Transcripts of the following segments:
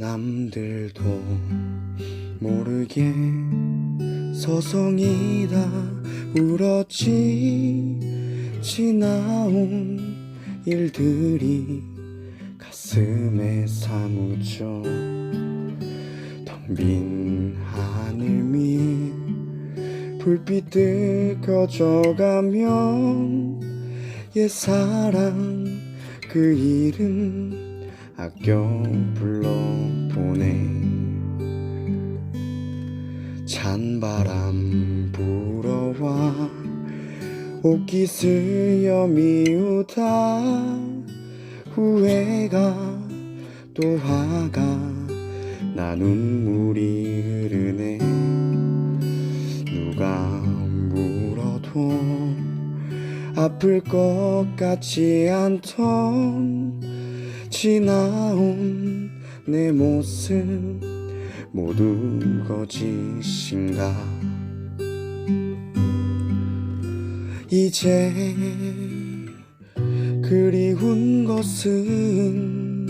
남들도 모르게 서성이다 울었지. 지나온 일들이 가슴에 사무쳐 텅빈 하늘 위 불빛들 꺼져가면 옛 사랑 그 이름 아껴 불러보내. 찬바람 불어와 옷깃을 여 미우다. 후회가 또 화가 나 눈물이 흐르네. 누가 물어도 아플 것 같지 않던 지나온 내 모습 모두 거짓인가? 이제 그리운 것은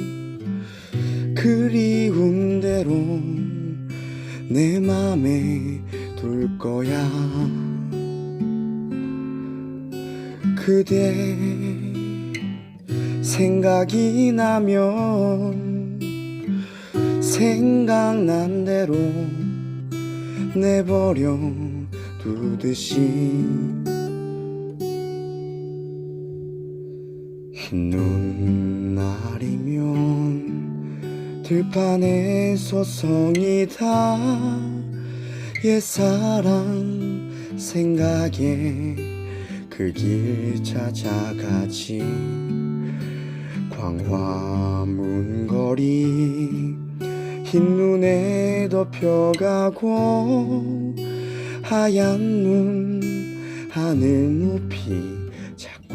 그리운 대로 내 맘에 둘 거야. 그대 생각이 나면 생각난 대로 내버려 두듯이. 흰 눈날이면 들판에 서성이다 옛사랑 생각에 그 길 찾아가지 광화문 거리 흰 눈에 덮여가고 하얀 눈 하늘 높이 자꾸